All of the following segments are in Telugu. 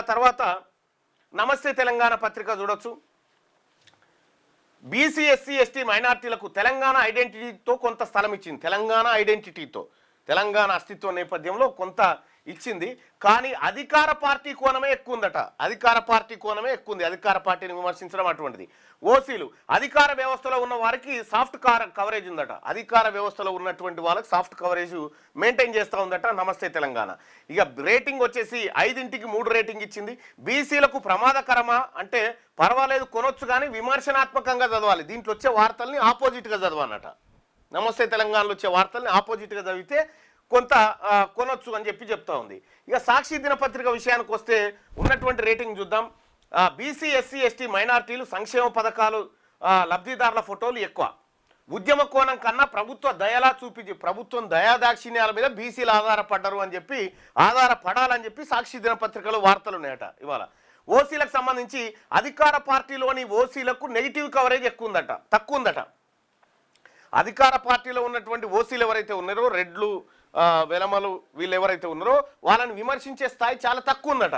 తర్వాత నమస్తే తెలంగాణ పత్రిక చూడొచ్చు. బీసీ ఎస్సీ ఎస్టీ మైనార్టీలకు తెలంగాణ ఐడెంటిటీతో కొంత స్థలం ఇచ్చింది. తెలంగాణ ఐడెంటిటీతో. తెలంగాణ అస్తిత్వ నేపథ్యంలో కొంత ఇచ్చింది. కానీ అధికార పార్టీ కోణమే ఎక్కువ ఉందట అధికార పార్టీ కోణమే ఎక్కువ ఉంది అధికార పార్టీని విమర్శించడం అటువంటిది. ఓసీలు అధికార వ్యవస్థలో ఉన్న వారికి సాఫ్ట్ కార్ కవరేజ్ ఉందట. అధికార వ్యవస్థలో ఉన్నటువంటి వాళ్ళకి సాఫ్ట్ కవరేజ్ మెయింటైన్ చేస్తూ ఉందట నమస్తే తెలంగాణ. ఇక రేటింగ్ వచ్చేసి ఐదింటికి మూడు రేటింగ్ ఇచ్చింది. బీసీలకు ప్రమాదకరమా అంటే పర్వాలేదు కొనొచ్చు కానీ విమర్శనాత్మకంగా చదవాలి. దీంట్లో వచ్చే వార్తల్ని ఆపోజిట్గా చదవాలన్నట నమస్తే తెలంగాణలో వచ్చే వార్తల్ని ఆపోజిట్గా చదివితే కొంత కొనొచ్చు అని చెప్పి చెప్తా ఉంది. ఇక సాక్షి దినపత్రిక విషయానికి వస్తే ఉన్నటువంటి రేటింగ్ చూద్దాం. బీసీ ఎస్సీ ఎస్టీ మైనార్టీలు సంక్షేమ పథకాలు లబ్ధిదారుల ఫోటోలు ఎక్కువ. ఉద్యమ కోణం కన్నా ప్రభుత్వ దయలా చూపించి ప్రభుత్వం దయాదాక్షిణ్యాల మీద బీసీలు ఆధారపడ్డరు అని చెప్పి ఆధారపడాలని చెప్పి సాక్షి దినపత్రికలో వార్తలు ఉన్నాయట ఇవాళ. ఓసీలకు సంబంధించి అధికార పార్టీలోని ఓసీలకు నెగిటివ్ కవరేజ్ ఎక్కువ ఉందట తక్కువ ఉందట అధికార పార్టీలో ఉన్నటువంటి ఓసీలు ఎవరైతే ఉన్నారో రెడ్లు వెలమలు వీళ్ళు ఎవరైతే ఉన్నారో వాళ్ళని విమర్శించే స్థాయి చాలా తక్కువ ఉందట.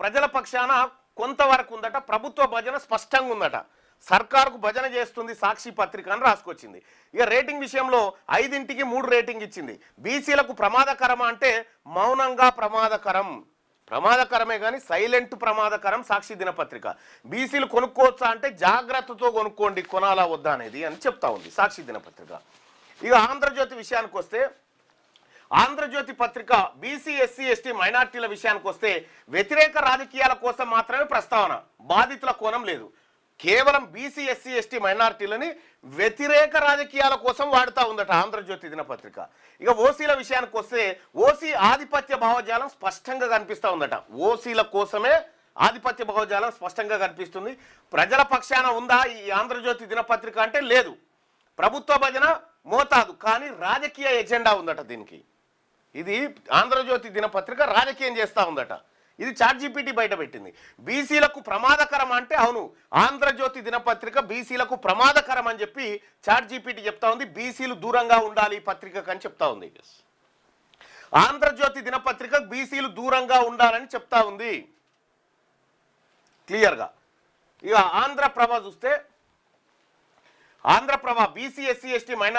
ప్రజల పక్షాన కొంతవరకు ఉందట ప్రభుత్వ భజన స్పష్టంగా ఉందట. సర్కారుకు భజన చేస్తుంది సాక్షి పత్రిక అని రాసుకొచ్చింది. ఇక రేటింగ్ విషయంలో ఐదింటికి మూడు రేటింగ్ ఇచ్చింది. బీసీలకు ప్రమాదకరం అంటే మౌనంగా ప్రమాదకరం. ప్రమాదకరమే కానీ సైలెంట్ ప్రమాదకరం సాక్షి దినపత్రిక. బీసీలు కొనుక్కోవచ్చా అంటే జాగ్రత్తతో కొనుక్కోండి కొనాలా వద్దా అనేది అని చెప్తా ఉంది సాక్షి దినపత్రిక. ఇక ఆంధ్రజ్యోతి విషయానికి వస్తే ఆంధ్రజ్యోతి పత్రిక బీసీ ఎస్సీ ఎస్టీ మైనార్టీల విషయానికి వస్తే వ్యతిరేక రాజకీయాల కోసం మాత్రమే ప్రస్తావన. బాధితుల కోణం లేదు. కేవలం బీసీ ఎస్సీ ఎస్టీ మైనార్టీలని వ్యతిరేక రాజకీయాల కోసం వాడుతూ ఉందట ఆంధ్రజ్యోతి దినపత్రిక ఇక ఓసీల విషయానికి వస్తే ఓసీ ఆధిపత్య భావజాలం స్పష్టంగా కనిపిస్తూ ఉందట. ఓసీల కోసమే ఆధిపత్య భావజాలం స్పష్టంగా కనిపిస్తుంది. ప్రజల పక్షాన ఉందా ఈ ఆంధ్రజ్యోతి దినపత్రిక అంటే లేదు. ప్రభుత్వ భజన మోతాదు కానీ రాజకీయ ఎజెండా ఉందట దీనికి. ఇది ఆంధ్రజ్యోతి దినపత్రిక రాజకీయం చేస్తూ ఉందట. ఇది చాట్ జీపీటీ బయట పెట్టింది. బీసీలకు ప్రమాదకరం అంటే అవును ఆంధ్రజ్యోతి దినపత్రిక బీసీలకు ప్రమాదకరం అని చెప్పి చాట్ జీపీటీ చెప్తా ఉంది. బీసీలు దూరంగా ఉండాలి పత్రిక పత్రికకు అని చెప్తా ఉంది. ఆంధ్రజ్యోతి దినపత్రిక బీసీలు దూరంగా ఉండాలని చెప్తా ఉంది. క్లియర్గా. ఇక ఆంధ్రప్రభ చూస్తే Andhraprabha BC SC ST minor